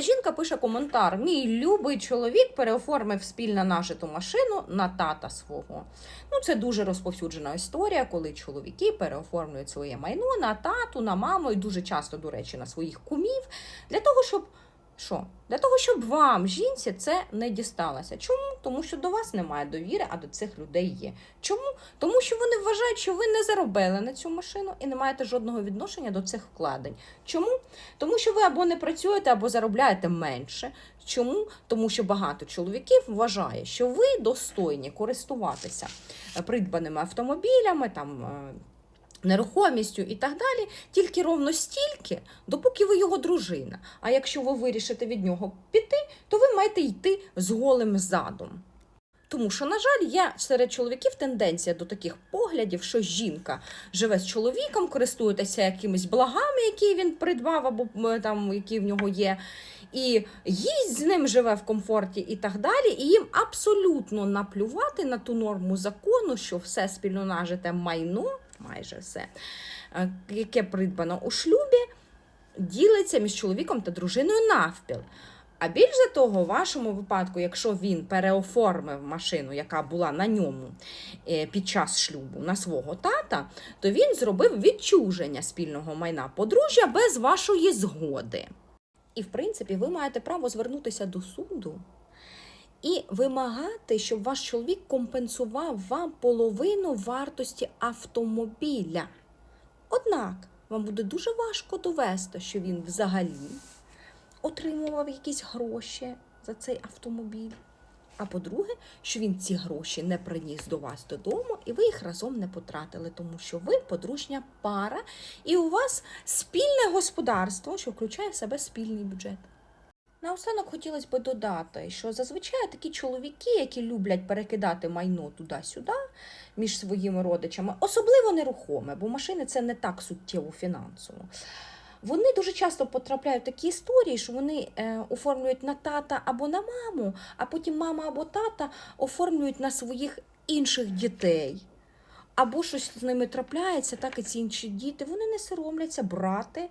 Жінка пише коментар: Мій любий чоловік переоформив спільно нажиту машину на тата свого. Ну, це дуже розповсюджена історія, коли чоловіки переоформлюють своє майно на тату, на маму і дуже часто, до речі, на своїх кумів для того, щоб. Що? Для того, щоб вам, жінці, це не дісталося. Чому? Тому що до вас немає довіри, а до цих людей є. Чому? Тому що вони вважають, що ви не заробили на цю машину і не маєте жодного відношення до цих вкладень. Чому? Тому що ви або не працюєте, або заробляєте менше. Чому? Тому що багато чоловіків вважає, що ви достойні користуватися е, придбаними автомобілями, там. Нерухомістю і так далі, тільки ровно стільки, допоки ви його дружина. А якщо ви вирішите від нього піти, то ви маєте йти з голим задом. Тому що, на жаль, є серед чоловіків тенденція до таких поглядів, що жінка живе з чоловіком, користується якимись благами, які він придбав, або там які в нього є, і їсть з ним живе в комфорті і так далі. І їм абсолютно наплювати на ту норму закону, що все спільно нажите майно, майже все, е, яке придбано у шлюбі, ділиться між чоловіком та дружиною навпіл. А більше того, у вашому випадку, якщо він переоформив машину, яка була на ньому е, під час шлюбу на свого тата, то він зробив відчуження спільного майна подружжя без вашої згоди. І, в принципі, ви маєте право звернутися до суду і вимагати, щоб ваш чоловік компенсував вам половину вартості автомобіля. Однак вам буде дуже важко довести, що він взагалі отримував якісь гроші за цей автомобіль. А по-друге, що він ці гроші не приніс до вас додому, і ви їх разом не потратили, тому що ви подружня пара, і у вас спільне господарство, що включає в себе спільний бюджет. Наостанок хотілося б додати, що зазвичай такі чоловіки, які люблять перекидати майно туди-сюди між своїми родичами, особливо нерухоме, бо машини це не так суттєво фінансово. Вони дуже часто потрапляють в такі історії, що вони е, оформлюють на тата або на маму, а потім мама або тата оформлюють на своїх інших дітей. Або щось з ними трапляється, так і ці інші діти вони не соромляться брати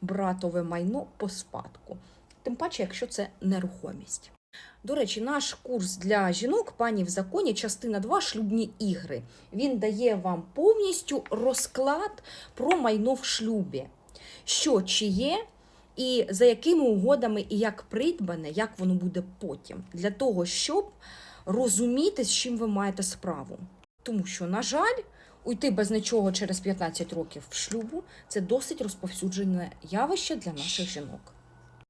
братове майно по спадку. Тим паче, якщо це нерухомість. До речі, наш курс для жінок, пані в законі, частина 2 шлюбні ігри. Він дає вам повністю розклад про майно в шлюбі що чи є, і за якими угодами і як придбане, як воно буде потім, для того, щоб розуміти, з чим ви маєте справу. Тому що, на жаль, уйти без нічого через 15 років в шлюбу це досить розповсюджене явище для наших жінок.